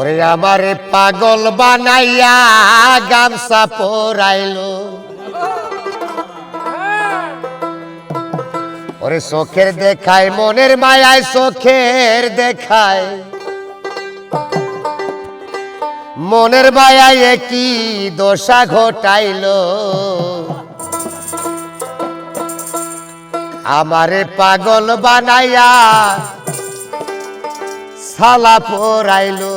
ওরে আমারে পাগল বানাইয়া গামছা পরাইলো। ওরে চোখের দেখায়, মনের মায়ায় চোখের দেখায়। মনের মায়ায় কি দোষা ঘটাইলো। আমারে পাগল বানাইয়া সালা পরাইলো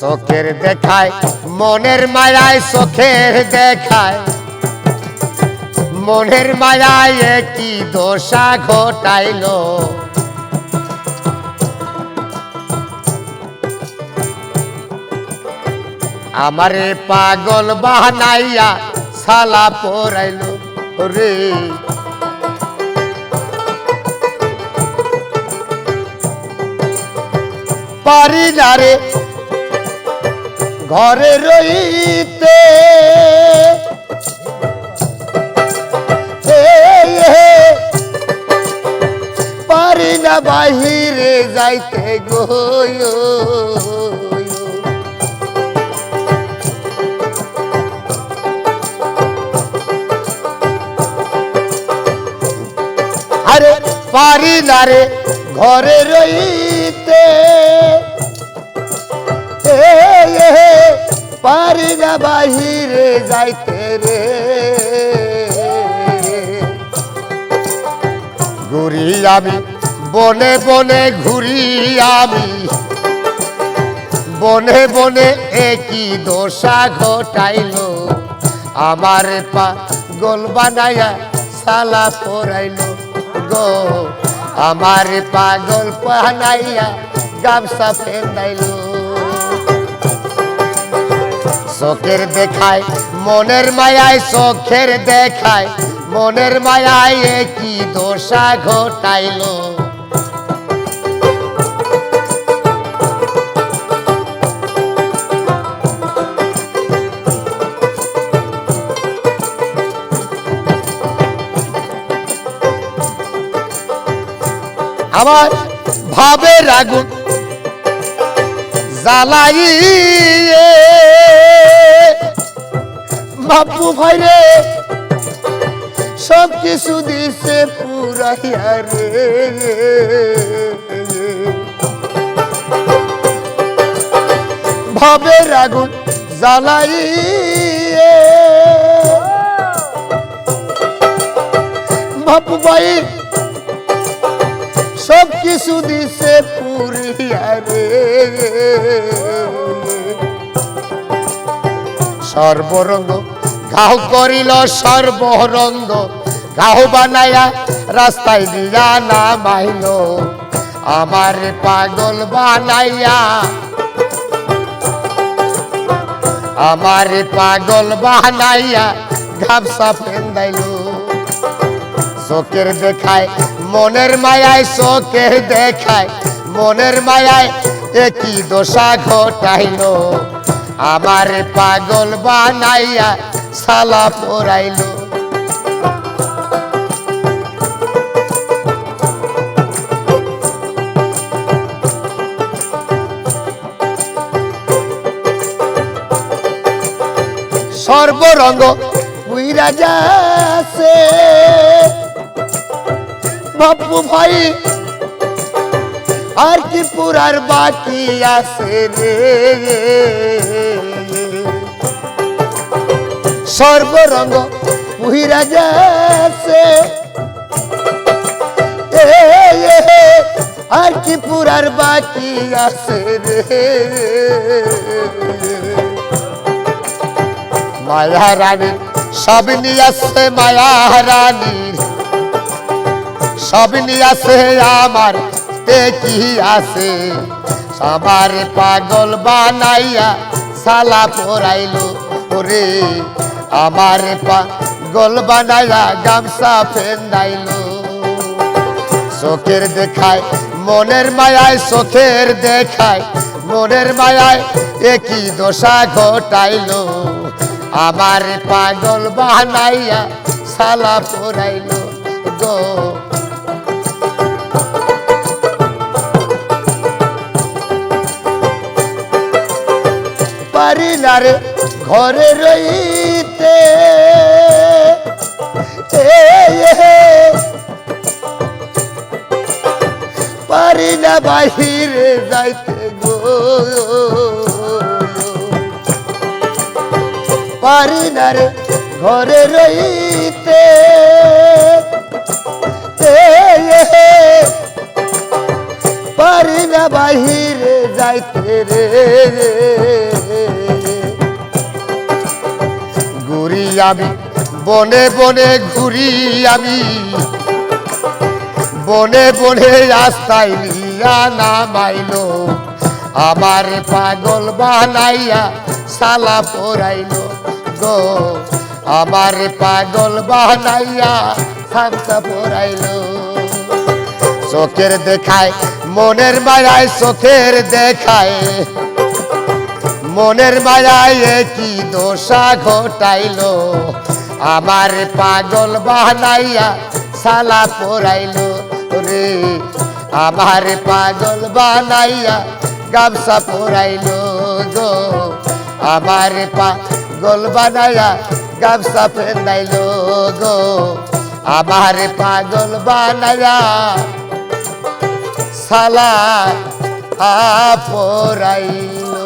চোখের দেখায়, মনের মায়ায় চোখের দেখায়। মনের মায়ায় কি দোষা ঘটাইলো। আমারে পাগল বানাইয়া সালা পরাইলো রে। পারি না রে ঘরে রইতে। পারি না বাহিরে যাইতে গো। পারি ঘরে রইতে। পারি না বাহিরে যাইতে রে। ঘুরি আমি, বনে বনে ঘুরি আমি। বনে বনে একই দোষা ঘটাইলো। আমার পা গোল বানাইয়া সালা পরাইলো গো। আমার পাগল পানাইয়া গামছা ফেলাইলো। চোখের দেখায়, মনের মায়ায় চোখের দেখায়, মনের মায়ায় কি দোষা ঘটাইলো? আমার ভাবের আগুন জ্বালাইয়ে। বাপু ভাই রে সব কিছু দিছে পুরাইয়া রে। ভাবের আগুন জ্বালাইয়ে। বাপু ভাই সব কিছু দিছে পুরিয়া রে। সর্বরঙ্গ ঘাও করিল সর্বরঙ্গ ঘাও বানায়া রাস্তায় দিয়া নামাইল। আমার পাগল বানাইয়া, আমার পাগল বানাইয়া ঘাপসা ফেন্দাইলো চোখের দেখায়, মনের মায়ায় চোখের দেখায়, মনের মায়ায় একই দোষা ঘটাইল। আমার পাগল বানাইয়া সালা পরাইল সর্বরঙ্গ উইরা যাচ্ছে। বাপু ভাই, আর কি পুরার বাকি আছে রে? সর্বরঙ্গ পুহিরা যাচ্ছে আর কি পুরার বাকি আছে রে? মায়া রানী, সব নিয়ে আসছে মায়া রানীর সব নিয়ে আছে আমার তে কি আছে আমার পাগল বানাইয়া সালা পরাইলো ওরে। আমার পাগল বানাইয়া গামছা ফেন্দাইলো। চোখের দেখায়, মনের মায়ায়, চোখের দেখায়, মনের মায়ায় একই দশা ঘটাইলো। আমার পাগল বানাইয়া সালা পরাইল গো। পারি ঘরে রইতে। পারি না বাহিরে যাইতে গো। পারি না রে ঘরে রইতে। পারি না বাহিরে যাইতে রে। আমি, বনে বনে ঘুরি আমি। বনে বনে রাস্তায় নিয়া নামাইলো, আমার পাগল বানাইয়া সালা পরাইলো গো। আমার পাগল বানাইয়া সামসা পরাইলো। চোখের দেখায়, মনের মায়ায় চোখের দেখায় মনের মায়ায় কি দোষা ঘটাইলো। আমার পাগল বানাইয়া সালা পরাইলো রে। আমার পাগল বানাইয়া গামছা পরাইলো গো। আমার পাগল বানাইয়া গামছা পেন্দাইলো গো। আমার পাগল বানাইয়া সালা পরাইলো